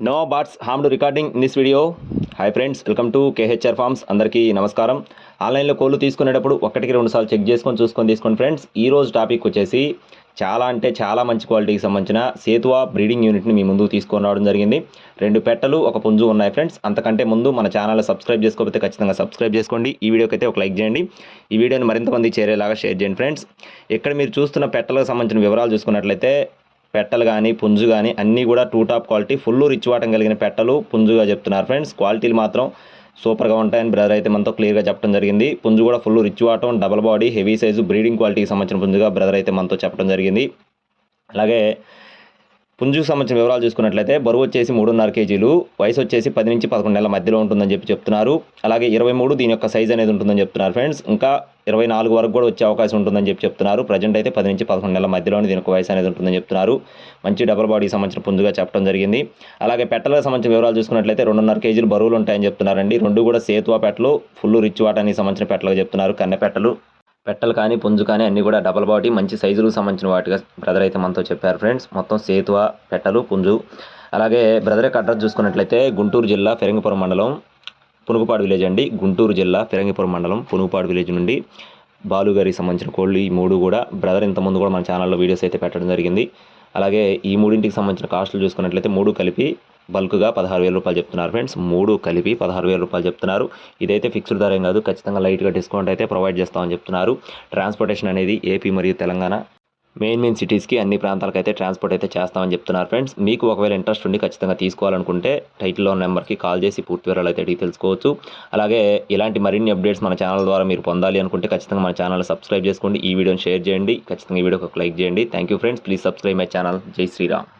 No bots harmed recording in this video. Hi friends welcome to KHR farms అందరికీ నమస్కారం. ఆన్లైన్లో కోళ్ళు తీసుకునేటప్పుడు ఒకటికి రెండు సార్లు చెక్ చేసుకొని చూసుకొని తీసుకోండి ఫ్రెండ్స్ ఈ రోజు టాపిక్ వచ్చేసి చాలా అంటే చాలా మంచి క్వాలిటీకి సంబంధించిన సేతువా బ్రీడింగ్ యూనిట్ని మీ ముందుకు తీసుకొని రావడం జరిగింది. రెండు పెట్టలు ఒక పుంజు ఉన్నాయి ఫ్రెండ్స్ అంతకంటే ముందు మన ఛానల్ సబ్స్క్రైబ్ చేసుకోకపోతే ఖచ్చితంగా సబ్స్క్రైబ్ చేసుకోండి. ఈ వీడియోకి అయితే ఒక లైక్ చేయండి. ఈ వీడియోని మరింత మంది చేరేలాగా షేర్ చేయండి ఫ్రెండ్స్ ఇక్కడ మీరు చూస్తున్న పెట్టలకు సంబంధించిన వివరాలు చూసుకున్నట్లయితే పెట్టలు కానీ పుంజు కానీ అన్నీ కూడా too top quality full rich వాటం కలిగిన పెట్టలు పుంజుగా చెప్తున్నారు ఫ్రెండ్స్ క్వాలిటీలు మాత్రం సూపర్గా ఉంటాయని బ్రదర్ అయితే మనతో క్లియర్గా చెప్పడం జరిగింది. పుంజు కూడా ఫుల్ రిచ్ వాటం double body heavy size breeding క్వాలిటీకి సంబంధించిన పుంజుగా బ్రదర్ అయితే మనతో చెప్పడం జరిగింది. అలాగే పుంజుకు సంబంధించిన వివరాలు చూసుకున్నట్లయితే బరువు వచ్చేసి మూడున్నర కేజీలు వయసు వచ్చేసి పది నుంచి పదకొండు నెలల మధ్యలో ఉంటుందని చెప్పి చెప్తున్నారు. అలాగే ఇరవై మూడు దీని యొక్క సైజ్ అనేది ఉంటుందని చెప్తున్నారు ఫ్రెండ్స్. ఇంకా ఇరవై నాలుగు వరకు కూడా వచ్చే అవకాశం ఉంటుందని చెప్పి చెప్తున్నారు. ప్రజెంట్ అయితే పది నుంచి పదకొండు నెలల మధ్యలోనే దీని యొక్క వయసు అనేది ఉంటుందని చెప్తున్నారు. మంచి డబల్ బాడీకి సంబంధించిన పుంజుగా చెప్పడం జరిగింది. అలాగే పెట్టలకు సంబంధించిన వివరాలు చూసుకున్నట్లయితే రెండున్నర కేజీలు బరువులు ఉంటాయని చెప్తున్నారండి. రెండు కూడా సేతువా పెట్టలు ఫుల్ రిచ్ వాటానికి సంబంధించిన పెట్టలుగా చెప్తున్నారు. కన్నె పెట్టలు. పెట్టలు కానీ పుంజు కానీ అన్నీ కూడా డబల్ బాడీ మంచి సైజులకు సంబంధించిన వాటిగా బ్రదర్ అయితే మనతో చెప్పారు ఫ్రెండ్స్ మొత్తం సేతువ పెట్టలు పుంజు. అలాగే బ్రదర్ యొక్క అడ్రస్ చూసుకున్నట్లయితే గుంటూరు జిల్లా ఫిరంగిపురం మండలం పునుగుపాడు విలేజ్ అండి. గుంటూరు జిల్లా ఫిరంగిపురం మండలం పునుగుపాడు విలేజ్ నుండి బాలుగారికి సంబంధించిన కోళ్ళు ఈ మూడు కూడా బ్రదర్ ఇంతకుముందు కూడా మన ఛానల్లో వీడియోస్ అయితే పెట్టడం జరిగింది. అలాగే ఈ మూడింటికి సంబంధించిన కాస్టులు చూసుకున్నట్లయితే మూడు కలిపి బల్క్గా పదహారు వేల రూపాయలు చెప్తున్నారు ఫ్రెండ్స్. మూడు కలిపి పదహారు వేల రూపాయలు చెప్తున్నారు. ఇదైతే ఫిక్స్డ్ ధర ఏం కాదు. ఖచ్చితంగా లైట్గా డిస్కౌంట్ అయితే ప్రొవైడ్ చేస్తామని చెప్తున్నారు. ట్రాన్స్పోర్టేషన్ అనేది ఏపీ మరియు తెలంగాణ మెయిన్ మెయిన్ సిటీస్కి అన్ని ప్రాంతాలకు అయితే ట్రాన్స్పోర్ట్ అయితే చేస్తామని చెప్తున్నారు ఫ్రెండ్స్ మీకు ఒకవేళ ఇంట్రెస్ట్ ఉండి ఖచ్చితంగా తీసుకోవాలనుకుంటే టైటిల్లో నెంబర్కి కాల్ చేసి పూర్తి వివరాలు అయితే అడిగి తెలుసుకోవచ్చు. అలాగే ఇలాంటి మరిన్ని అప్డేట్స్ మన ఛానల్ ద్వారా మీరు పొందాలి అనుకుంటే ఖచ్చితంగా మన ఛానల్ సబ్స్క్రైబ్ చేసుకోండి. ఈ వీడియోని షేర్ చేయండి. ఖచ్చితంగా ఈ వీడియోకి ఒక లైక్ చేయండి. Thank you friends please subscribe my channel జై శ్రీరామ్